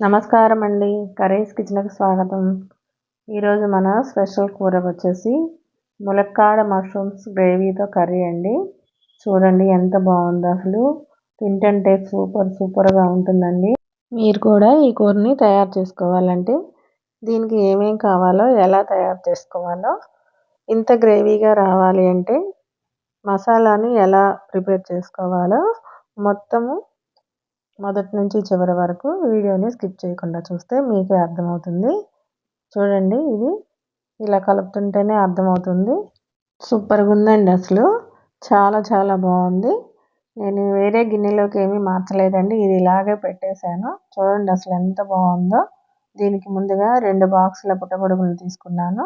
నమస్కారం అండి కర్రీస్ కిచెన్కి స్వాగతం. ఈరోజు మన స్పెషల్ కూర వచ్చేసి ములక్కాడ మష్రూమ్స్ గ్రేవీతో కర్రీ అండి. చూడండి ఎంత బాగుందో అసలు. తింటుంటే సూపర్ సూపర్గా ఉంటుందండి. మీరు కూడా ఈ కూరని తయారు చేసుకోవాలంటే దీనికి ఏమేం కావాలో ఎలా తయారు చేసుకోవాలో ఇంత గ్రేవీగా రావాలి అంటే మసాలాని ఎలా ప్రిపేర్ చేసుకోవాలో మొత్తము మొదటి నుంచి చివరి వరకు వీడియోని స్కిప్ చేయకుండా చూస్తే మీకే అర్థమవుతుంది. చూడండి ఇది ఇలా కలుపుతుంటేనే అర్థమవుతుంది. సూపర్గా ఉందండి అసలు. చాలా చాలా బాగుంది. నేను వేరే గిన్నెలోకి ఏమీ మార్చలేదండి. ఇది ఇలాగే పెట్టేశాను. చూడండి అసలు ఎంత బాగుందో. దీనికి ముందుగా రెండు బాక్సుల పుట్టగొడుగులు తీసుకున్నాను.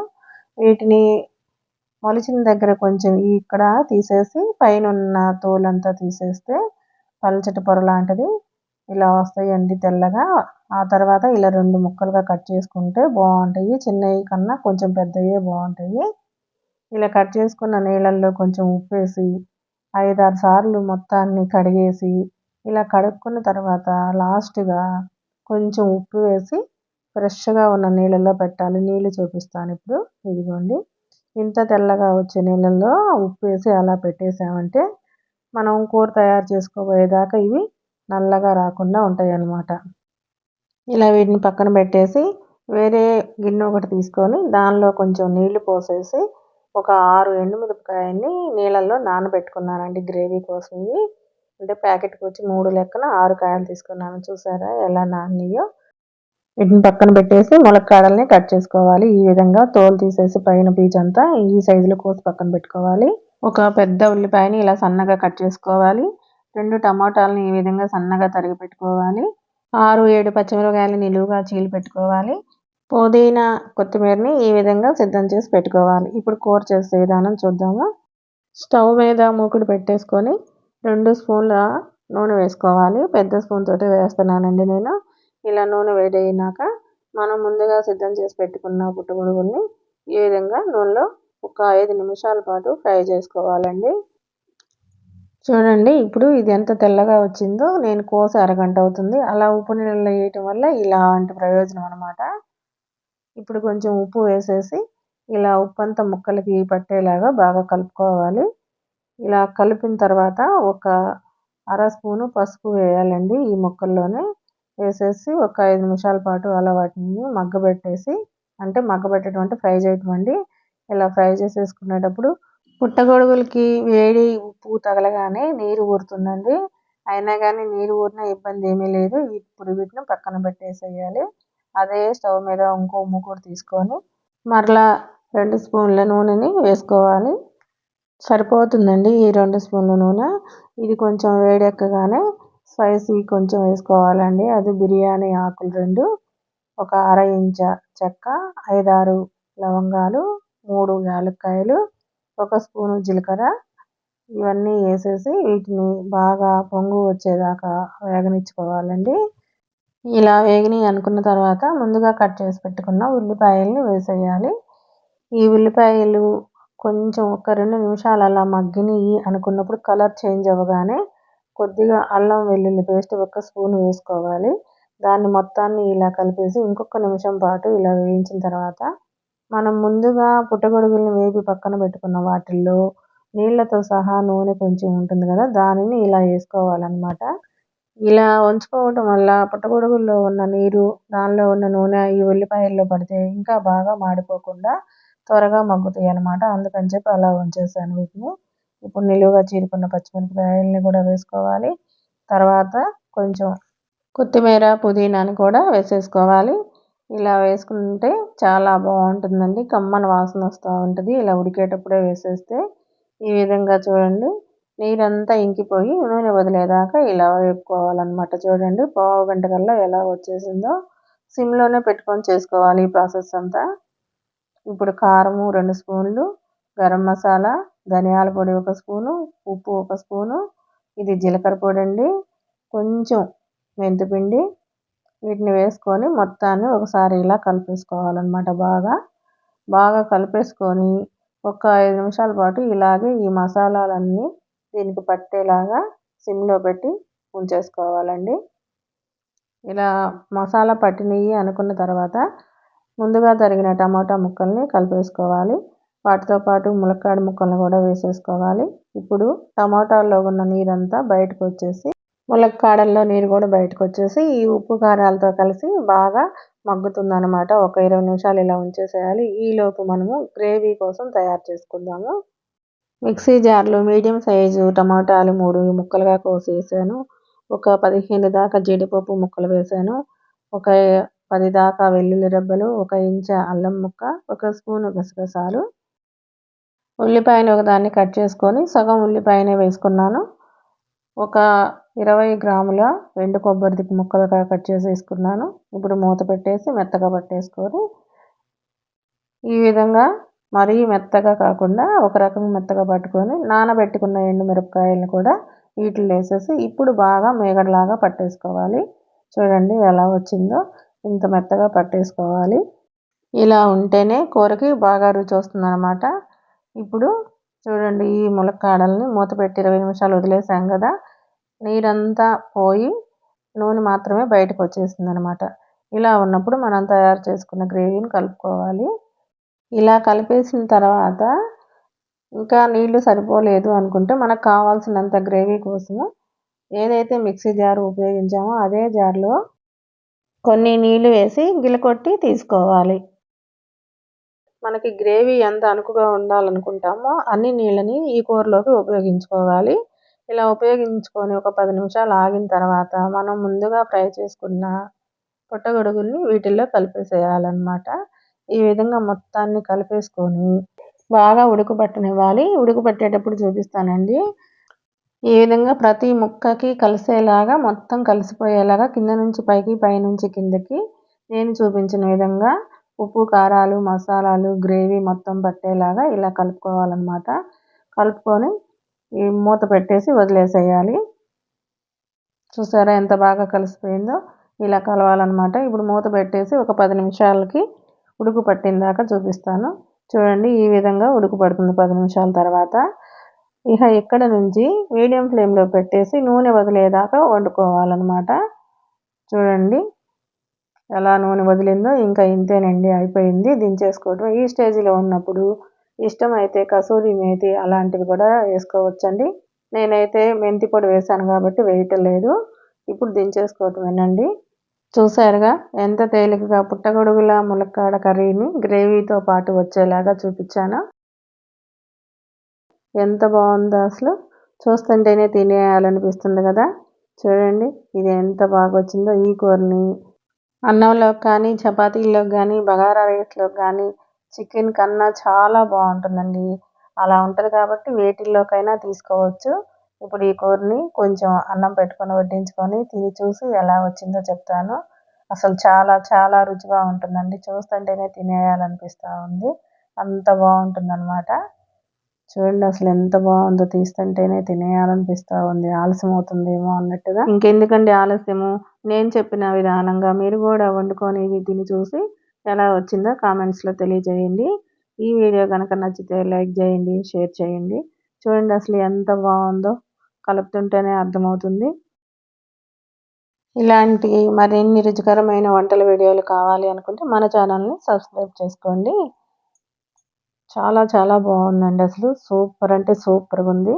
వీటిని మొలిచిన దగ్గర కొంచెం ఇక్కడ తీసేసి పైన ఉన్న తోలంతా తీసేస్తే పలచటి పొర లాంటిది ఇలా వస్తాయండి తెల్లగా. ఆ తర్వాత ఇలా రెండు ముక్కలుగా కట్ చేసుకుంటే బాగుంటాయి. చిన్నవి కన్నా కొంచెం పెద్దవి బాగుంటాయి. ఇలా కట్ చేసుకున్న నీళ్ళల్లో కొంచెం ఉప్పు వేసి ఐదారు సార్లు మొత్తాన్ని కడిగేసి ఇలా కడుక్కున్న తర్వాత లాస్ట్గా కొంచెం ఉప్పు వేసి ఫ్రెష్గా ఉన్న నీళ్ళల్లో పెట్టాలి. నీళ్ళు చూపిస్తాను ఇప్పుడు. ఇదిగోండి. ఇంత తెల్లగా వచ్చే నీళ్ళల్లో ఉప్పు వేసి అలా పెట్టేసామంటే మనం కూర తయారు చేసుకోబోయేదాకా ఇవి నల్లగా రాకుండా ఉంటాయి అన్నమాట ఇలా వీటిని పక్కన పెట్టేసి వేరే గిన్నె ఒకటి తీసుకొని దానిలో కొంచెం నీళ్ళు పోసేసి ఒక ఆరు ఎండుమిరపకాయని నీళ్ళల్లో నానబెట్టుకున్నానండి గ్రేవీ కోసం. ఇవి అంటే ప్యాకెట్కి వచ్చి మూడు లెక్కన ఆరు కాయలు తీసుకున్నాను. చూసారా ఎలా నానియో వీటిని పక్కన పెట్టేసి ములక్కాడల్ని కట్ చేసుకోవాలి. ఈ విధంగా తోలు తీసేసి పైన పీచ్ అంతా ఈ సైజులో కోసి పక్కన పెట్టుకోవాలి. ఒక పెద్ద ఉల్లిపాయని ఇలా సన్నగా కట్ చేసుకోవాలి. రెండు టమాటాలను ఈ విధంగా సన్నగా తరిగి పెట్టుకోవాలి. ఆరు ఏడు పచ్చిమిరపకాయలు నిలువుగా చీలి పెట్టుకోవాలి. పుదీనా కొత్తిమీరని ఈ విధంగా సిద్ధం చేసి పెట్టుకోవాలి. ఇప్పుడు కూర చేసే విధానం చూద్దాము. స్టవ్ మీద మూకుడు పెట్టేసుకొని రెండు స్పూన్ల నూనె వేసుకోవాలి. పెద్ద స్పూన్ తోటి వేస్తున్నానండి నేను. ఇలా నూనె వేడైనాక మనం ముందుగా సిద్ధం చేసి పెట్టుకున్న పుట్టగొడుగుల్ని ఈ విధంగా నూనెలో ఒక ఐదు నిమిషాల పాటు ఫ్రై చేసుకోవాలండి. చూడండి ఇప్పుడు ఇది ఎంత తెల్లగా వచ్చిందో నేను కోసి అరగంట అవుతుంది. అలా ఉప్పు నీళ్ళలో వేయటం వల్ల ఇలాంటి ప్రయోజనం అనమాట ఇప్పుడు కొంచెం ఉప్పు వేసేసి ఇలా ఉప్పు అంతా ముక్కలకి పట్టేలాగా బాగా కలుపుకోవాలి. ఇలా కలిపిన తర్వాత ఒక అర స్పూను పసుపు వేయాలండి ఈ ముక్కల్లోనే. వేసేసి ఒక ఐదు నిమిషాల పాటు అలా వాటిని మగ్గబెట్టేసి అంటే మగ్గబెట్టడం అంటే ఫ్రై చేయటం అండి. ఇలా ఫ్రై చేసేసుకునేటప్పుడు పుట్టగొడుగులకి వేడి ఉప్పు తగలగానే నీరు ఊరుతుందండి. అయినా కానీ నీరు ఊరిన ఇబ్బంది ఏమీ లేదు. ఇప్పుడు వీటిని పక్కన పెట్టేసేయాలి. అదే స్టవ్ మీద ఇంకో మూకుడు తీసుకొని మరలా రెండు స్పూన్ల నూనెని వేసుకోవాలి. సరిపోతుందండి ఈ రెండు స్పూన్ల నూనె. ఇది కొంచెం వేడెక్కగానే స్పైసీ కొంచెం వేసుకోవాలండి. అది బిర్యానీ ఆకులు రెండు ఒక అర ఇంచ చెక్క ఐదారు లవంగాలు మూడు యాలక్కాయలు ఒక స్పూను జీలకర్ర ఇవన్నీ వేసేసి వీటిని బాగా పొంగు వచ్చేదాకా వేగనిచ్చుకోవాలండి. ఇలా వేగని అనుకున్న తర్వాత ముందుగా కట్ చేసి పెట్టుకున్న ఉల్లిపాయల్ని వేసేయాలి. ఈ ఉల్లిపాయలు కొంచెం ఒక రెండు నిమిషాలు అలా మగ్గిని అనుకున్నప్పుడు కలర్ చేంజ్ అవ్వగానే కొద్దిగా అల్లం వెల్లుల్లి పేస్ట్ ఒక స్పూన్ వేసుకోవాలి. దాన్ని మొత్తాన్ని ఇలా కలిపేసి ఇంకొక నిమిషం పాటు ఇలా వేయించిన తర్వాత మనం ముందుగా పుట్టగొడుగులను వేపి పక్కన పెట్టుకున్న వాటిల్లో నీళ్ళతో సహా నూనె కొంచెం ఉంటుంది కదా దానిని ఇలా వేసుకోవాలన్నమాట. ఇలా ఉంచుకోవటం వల్ల పుట్టగొడుగుల్లో ఉన్న నీరు దానిలో ఉన్న నూనె ఈ ఉల్లిపాయల్లో పడితే ఇంకా బాగా మాడిపోకుండా త్వరగా మగ్గుతాయి అన్నమాట. అందుకని చెప్పి అలా ఉంచేసాను వీటిని. ఇప్పుడు నిలువుగా చీరుకున్న పచ్చిమిరపకాయలని కూడా వేసుకోవాలి. తర్వాత కొంచెం కొత్తిమీర పుదీనాని కూడా వేసేసుకోవాలి. ఇలా వేసుకుంటే చాలా బాగుంటుందండి. కమ్మని వాసన వస్తూ ఉంటుంది. ఇలా ఉడికేటప్పుడే వేసేస్తే ఈ విధంగా చూడండి. నీరంతా ఇంకిపోయి నూనె వదిలేదాకా ఇలా వేపుకోవాలన్నమాట. చూడండి పావు గంట కల్లా ఎలా వచ్చేసిందో సిమ్లోనే పెట్టుకొని చేసుకోవాలి ఈ ప్రాసెస్ అంతా. ఇప్పుడు కారము రెండు స్పూన్లు గరం మసాలా ధనియాల పొడి ఒక స్పూను ఉప్పు ఒక స్పూను ఇది జీలకర్ర పొడి అండి కొంచెం మెంతిపిండి వీటిని వేసుకొని మొత్తాన్ని ఒకసారి ఇలా కలిపేసుకోవాలన్నమాట బాగా. బాగా కలిపేసుకొని ఒక ఐదు నిమిషాల పాటు ఇలాగే ఈ మసాలాలన్నీ దీనికి పట్టేలాగా సిమ్లో పెట్టి ఉంచేసుకోవాలండి. ఇలా మసాలా పట్టినవి అనుకున్న తర్వాత ముందుగా తరిగిన టమాటా ముక్కల్ని కలిపేసుకోవాలి. వాటితో పాటు ములక్కాడ ముక్కల్ని కూడా వేసేసుకోవాలి. ఇప్పుడు టమాటాల్లో ఉన్న నీరంతా బయటకు వచ్చేసి ములక్కాడల్లో నీరు కూడా బయటకు వచ్చేసి ఈ ఉప్పు కారాలతో కలిసి బాగా మగ్గుతుందనమాట ఒక ఇరవై నిమిషాలు ఇలా ఉంచేసేయాలి. ఈలోపు మనము గ్రేవీ కోసం తయారు చేసుకుందాము. మిక్సీ జార్లో మీడియం సైజు టమాటాలు మూడు ముక్కలుగా కోసేసాను. ఒక పదిహేను దాకా జీడిపప్పు ముక్కలు వేసాను. ఒక పది దాకా వెల్లుల్లి రెబ్బలు ఒక ఇంచు అల్లం ముక్క ఒక స్పూన్ గసగసాలు. ఉల్లిపాయను ఒకదాన్ని కట్ చేసుకొని సగం ఉల్లిపాయనే వేసుకున్నాను. ఒక ఇరవై గ్రాముల ఎండు కొబ్బరి ముక్కలుగా కట్ చేసి వేసుకున్నాను. ఇప్పుడు మూత పెట్టేసి మెత్తగా పట్టేసుకొని ఈ విధంగా మరీ మెత్తగా కాకుండా ఒక రకం మెత్తగా పట్టుకొని నానబెట్టుకున్న ఎండు మిరపకాయలను కూడా వీటిలో వేసేసి ఇప్పుడు బాగా మేగడలాగా పట్టేసుకోవాలి. చూడండి ఎలా వచ్చిందో. ఇంత మెత్తగా పట్టేసుకోవాలి. ఇలా ఉంటేనే కూరకి బాగా రుచి వస్తుంది అనమాట ఇప్పుడు చూడండి ఈ ములక్కాడల్ని మూత పెట్టి ఇరవై నిమిషాలు వదిలేసాం కదా. నీరంతా పోయి నూనె మాత్రమే బయటకు వచ్చేసింది అనమాట ఇలా ఉన్నప్పుడు మనం తయారు చేసుకున్న గ్రేవీని కలుపుకోవాలి. ఇలా కలిపేసిన తర్వాత ఇంకా నీళ్ళు సరిపోలేదు అనుకుంటే మనకు కావాల్సినంత గ్రేవీ కోసము ఏదైతే మిక్సీ జార్ ఉపయోగించామో అదే జార్లో కొన్ని నీళ్ళు వేసి గిలకొట్టి తీసుకోవాలి. మనకి గ్రేవీ ఎంత అనుకుగా ఉండాలనుకుంటామో అన్ని నీళ్ళని ఈ కూరలోకి ఉపయోగించుకోవాలి. ఇలా ఉపయోగించుకొని ఒక పది నిమిషాలు ఆగిన తర్వాత మనం ముందుగా ఫ్రై చేసుకున్న పుట్టగొడుగుల్ని వీటిల్లో కలిపేసేయాలన్నమాట. ఈ విధంగా మొత్తాన్ని కలిపేసుకొని బాగా ఉడకబట్టనివ్వాలి. ఉడకబట్టేటప్పుడు చూపిస్తానండి. ఈ విధంగా ప్రతి ముక్కకి కలిసేలాగా మొత్తం కలిసిపోయేలాగా కింద నుంచి పైకి పైనుంచి కిందకి నేను చూపించిన విధంగా ఉప్పు కారాలు మసాలాలు గ్రేవీ మొత్తం పట్టేలాగా ఇలా కలుపుకోవాలన్నమాట. కలుపుకొని ఈ మూత పెట్టేసి వదిలేసేయాలి. చూసారా ఎంత బాగా కలిసిపోయిందో? ఇలా కలవాలన్నమాట. ఇప్పుడు మూత పెట్టేసి ఒక పది నిమిషాలకి ఉడుకు పట్టిందాక చూపిస్తాను. చూడండి ఈ విధంగా ఉడుకు పడుతుంది పది నిమిషాల తర్వాత. ఇక ఇక్కడ నుంచి మీడియం ఫ్లేమ్లో పెట్టేసి నూనె వదిలేదాకా వండుకోవాలన్నమాట. చూడండి ఎలా నూనె వదిలిందో. ఇంకా ఇంతేనండి అయిపోయింది. దించేసుకోవటం. ఈ స్టేజ్లో ఉన్నప్పుడు ఇష్టమైతే కసూరి మేతి అలాంటివి కూడా వేసుకోవచ్చండి. నేనైతే మెంతి పొడి వేసాను కాబట్టి వేయటం లేదు. ఇప్పుడు దించేసుకోవటం వినండి చూసారుగా ఎంత తేలికగా పుట్టగొడుగుల ములక్కాడ కర్రీని గ్రేవీతో పాటు వచ్చేలాగా చూపించాను. ఎంత బాగుందో అసలు. చూస్తుంటేనే తినేయాలనిపిస్తుంది కదా. చూడండి ఇది ఎంత బాగా వచ్చిందో ఈ కూరని. అన్నంలోకి కానీ చపాతీల్లోకి కానీ బగారా రేట్లోకి కానీ చికెన్ కన్నా చాలా బాగుంటుందండి. అలా ఉంటుంది కాబట్టి వేటిల్లోకైనా తీసుకోవచ్చు. ఇప్పుడు ఈ కూరని కొంచెం అన్నం పెట్టుకొని వడ్డించుకొని తిని చూసి ఎలా వచ్చిందో చెప్తాను. అసలు చాలా చాలా రుచిగా ఉంటుందండి. చూస్తుంటేనే తినేయాలనిపిస్తూ ఉంది. అంత బాగుంటుందన్నమాట. చూడండి అసలు ఎంత బాగుందో తీస్తుంటేనే తినేయాలనిపిస్తూ ఉంది. ఆలస్యం అవుతుందేమో అన్నట్టుగా. ఇంకెందుకండి ఆలస్యము? నేను చెప్పిన విధానంగా మీరు కూడా వండుకొని తిని చూసి ఎలా వచ్చిందో కామెంట్స్లో తెలియజేయండి. ఈ వీడియో కనుక నచ్చితే లైక్ చేయండి షేర్ చేయండి. చూడండి అసలు ఎంత బాగుందో కలుపుతుంటేనే అర్థమవుతుంది. ఇలాంటి మరిన్ని రుచికరమైన వంటల వీడియోలు కావాలి అనుకుంటే మన ఛానల్ని సబ్స్క్రైబ్ చేసుకోండి. చాలా చాలా బాగుందండి అసలు. సూపర్ అంటే సూపర్గా ఉంది.